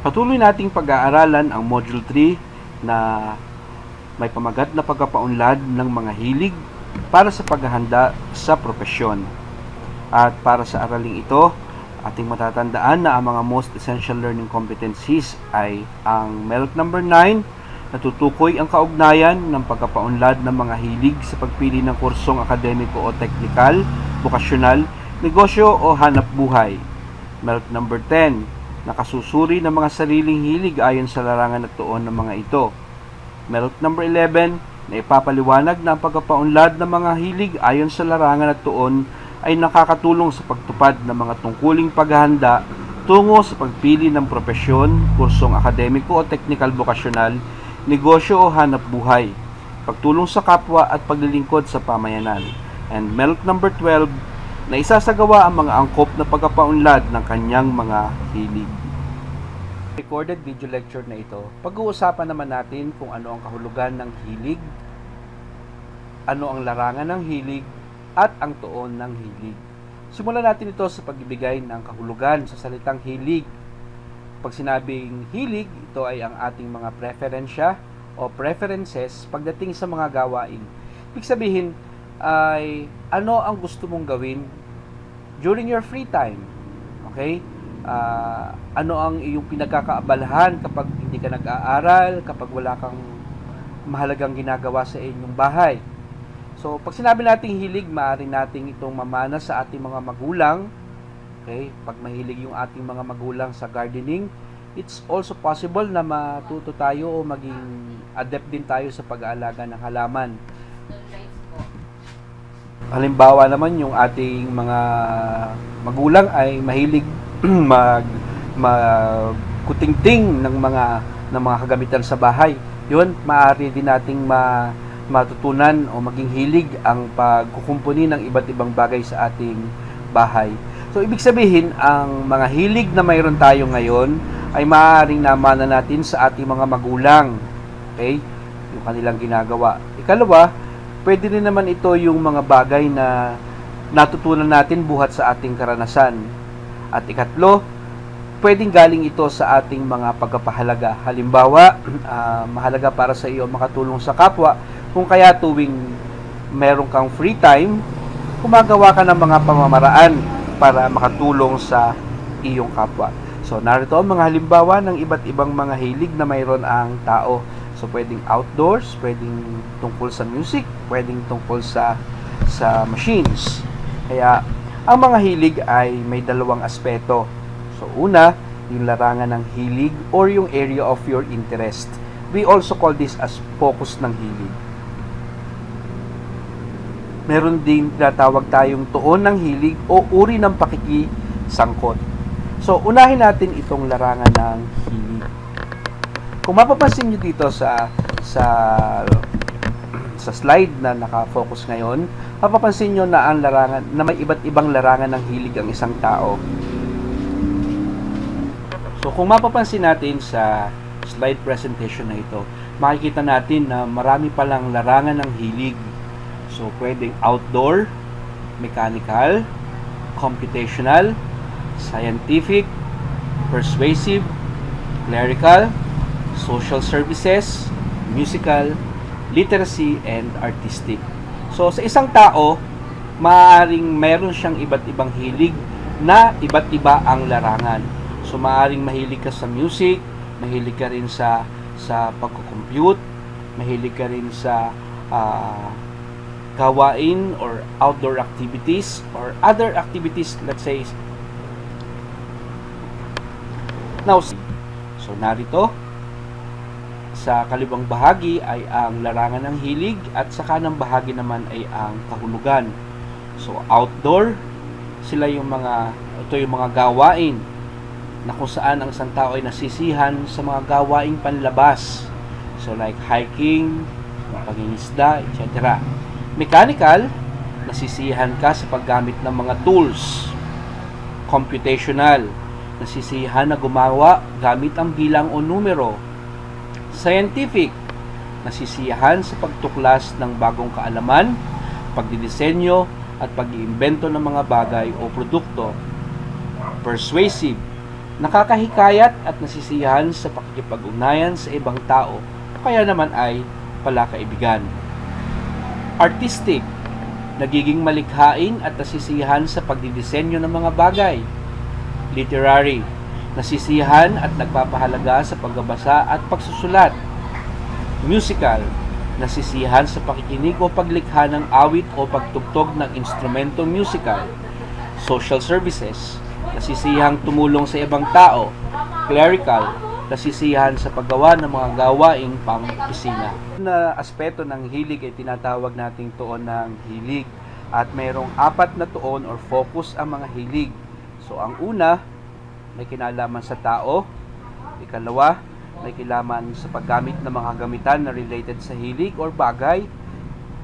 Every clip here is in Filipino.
Patuloy nating pag-aaralan ang Module 3 na may pamagat na pagpapaunlad ng mga hilig para sa paghahanda sa propesyon. At para sa araling ito, ating matatandaan na ang mga most essential learning competencies ay ang MELC number 9 natutukoy ang kaugnayan ng pagkapaunlad ng mga hilig sa pagpili ng kursong akademiko o teknikal, vokasyonal, negosyo o hanap buhay. MELC number 10 nakasusuri ng mga sariling hilig ayon sa larangan at tuon ng mga ito. MELC number 11 na ipapaliwanag na ang pagpapaunlad ng mga hilig ayon sa larangan at tuon ay nakakatulong sa pagtupad ng mga tungkuling paghahanda tungo sa pagpili ng propesyon, kursong akademiko o teknikal vokasyonal, negosyo o hanap buhay, pagtulong sa kapwa at paglilingkod sa pamayanan. And MELC number 12 na isasagawa ang mga angkop na pagpapaunlad ng kanyang mga hilig. Recorded video lecture na ito, pag-uusapan naman natin kung ano ang kahulugan ng hilig, ano ang larangan ng hilig, at ang tuon ng hilig. Simulan natin ito sa pagbibigay ng kahulugan sa salitang hilig. Pag sinabing hilig, ito ay ang ating mga preferensya o preferences pagdating sa mga gawain. Ibig sabihin ay ano ang gusto mong gawin during your free time. Okay? Ah, ano ang iyong pinagkakaabalahan kapag hindi ka nag-aaral, kapag wala kang mahalagang ginagawa sa inyong bahay. So, pag sinabi nating hilig, maaari nating itong mamana sa ating mga magulang. Okay? Pag mahilig yung ating mga magulang sa gardening, it's also possible na matuto tayo o maging adept din tayo sa pag-aalaga ng halaman. Halimbawa naman yung ating mga magulang ay mahilig mag magkutingting ng mga ng mga kagamitan sa bahay. 'Yun, maaari din nating ma matutunan o maging hilig ang pagkukumpuni ng iba't ibang bagay sa ating bahay. So ibig sabihin, ang mga hilig na mayroon tayo ngayon ay maaaring namana natin sa ating mga magulang. Okay? Yung kanilang ginagawa. Ikalawa, pwede rin naman ito yung mga bagay na natutunan natin buhat sa ating karanasan. At ikatlo, pwedeng galing ito sa ating mga pagkapahalaga. Halimbawa, ah, mahalaga para sa iyo makatulong sa kapwa kung kaya tuwing meron kang free time, gumagawa ka ng mga pamamaraan para makatulong sa iyong kapwa. So, narito ang mga halimbawa ng iba't ibang mga hilig na mayroon ang tao. So, pwedeng outdoors, pwedeng tungkol sa music, pwedeng tungkol sa sa machines. Kaya, ang mga hilig ay may dalawang aspeto. So, una, yung larangan ng hilig or yung area of your interest. We also call this as focus ng hilig. Meron din tinatawag tayong tuon ng hilig o uri ng pakikisangkot. So, unahin natin itong larangan ng hilig. Kung mapapansin nyo dito sa sa sa slide na naka-focus ngayon, mapapansin nyo na ang larangan na may iba't ibang larangan ng hilig ang isang tao. So kung mapapansin natin sa slide presentation na ito, makikita natin na marami palang larangan ng hilig. So pwedeng outdoor, mechanical, computational, scientific, persuasive, clerical, social services, musical, literacy, and artistic. So sa isang tao, maaaring meron siyang iba't ibang hilig na iba't iba ang larangan. So maaaring mahilig ka sa music, mahilig ka rin sa sa pagko-compute, mahilig ka rin sa ah, gawain or outdoor activities or other activities let's say now so narito sa kalibang bahagi ay ang larangan ng hilig at sa kanang bahagi naman ay ang kahulugan so outdoor sila yung mga ito yung mga gawain na kung saan ang isang tao ay nasisihan sa mga gawaing panlabas. So like hiking, pangingisda, etc. Mechanical, nasisihan ka sa paggamit ng mga tools. Computational, nasisihan na gumawa gamit ang bilang o numero. Scientific, nasisiyahan sa pagtuklas ng bagong kaalaman, pagdidisenyo, at pag-iimbento ng mga bagay o produkto. Persuasive, nakakahikayat at nasisiyahan sa pakikipag-ugnayan sa ibang tao kaya naman ay palakaibigan. Artistic, nagiging malikhain at nasisiyahan sa pagdidisenyo ng mga bagay. Literary, nasisiyahan at nagpapahalaga sa pagbabasa at pagsusulat. Musical, nasisiyahan sa pakikinig o paglikha ng awit o pagtugtog ng instrumentong musical. Social services, nasisiyahang tumulong sa ibang tao. Clerical, nasisiyahan sa paggawa ng mga gawaing pang-opisina. Na aspeto ng hilig ay tinatawag nating tuon ng hilig at mayroong apat na tuon or focus ang mga hilig. So ang una, may kinalaman sa tao. Ikalawa, may kinalaman sa paggamit ng mga gamitan na related sa hilig or bagay.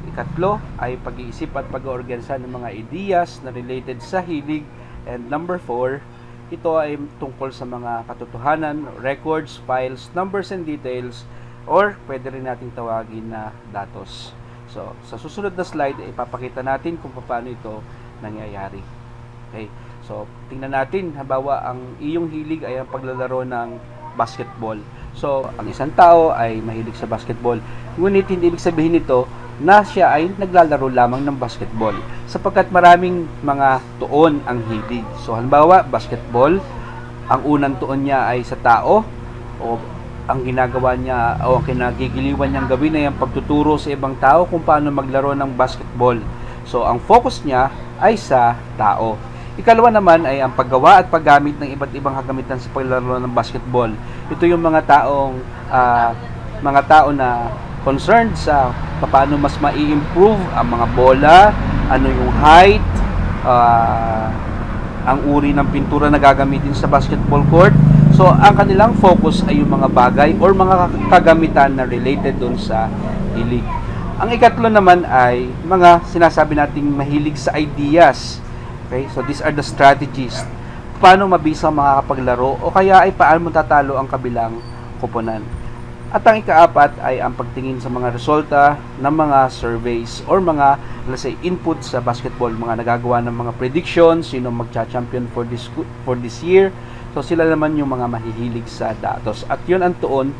Ikatlo ay pag-iisip at pag-oorganisa ng mga ideas na related sa hilig. And number four, ito ay tungkol sa mga katotohanan, records, files, numbers and details, or pwede rin nating tawagin na datos. So, sa susunod na slide, ipapakita natin kung paano ito nangyayari. Okay? So, tingnan natin, habawa ang iyong hilig ay ang paglalaro ng basketball. So, ang isang tao ay mahilig sa basketball. Ngunit hindi ibig sabihin nito na siya ay naglalaro lamang ng basketball sapagkat maraming mga tuon ang hilig. So, halimbawa, basketball, ang unang tuon niya ay sa tao o ang ginagawa niya o ang kinagigiliwan niyang gawin ay ang pagtuturo sa ibang tao kung paano maglaro ng basketball. So, ang focus niya ay sa tao. Ikalawa naman ay ang paggawa at paggamit ng iba't ibang kagamitan sa paglalaro ng basketball. Ito yung mga taong ah, mga tao na concerned sa paano mas mai-improve ang mga bola, ano yung height, ah, ang uri ng pintura na gagamitin sa basketball court. So, ang kanilang focus ay yung mga bagay or mga kagamitan na related doon sa hilig. Ang ikatlo naman ay mga sinasabi nating mahilig sa ideas. Okay? So, these are the strategies. Paano mabisa makakapaglaro o kaya ay paano tatalo ang kabilang koponan. At ang ikaapat ay ang pagtingin sa mga resulta ng mga surveys or mga, let's say, input sa basketball. Mga nagagawa ng mga predictions, sino magcha-champion for this, for this year. So sila naman yung mga mahihilig sa datos. At yun ang tuon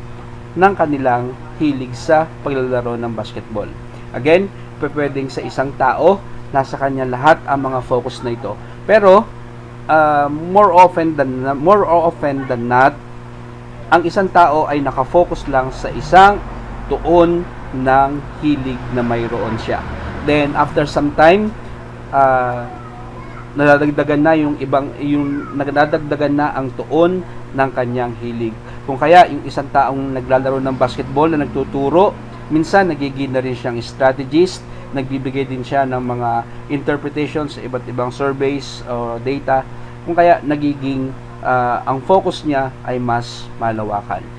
ng kanilang hilig sa paglalaro ng basketball. Again, pwedeng sa isang tao, nasa kanya lahat ang mga focus na ito. Pero, uh, more often than more often than not, ang isang tao ay nakafocus lang sa isang tuon ng hilig na mayroon siya. Then after some time, uh, nadadagdagan na yung ibang yung nagdadagdagan na ang tuon ng kanyang hilig. Kung kaya yung isang taong naglalaro ng basketball na nagtuturo, minsan nagiging na rin siyang strategist, nagbibigay din siya ng mga interpretations iba't ibang surveys o data. Kung kaya nagiging uh, ang focus niya ay mas malawakan.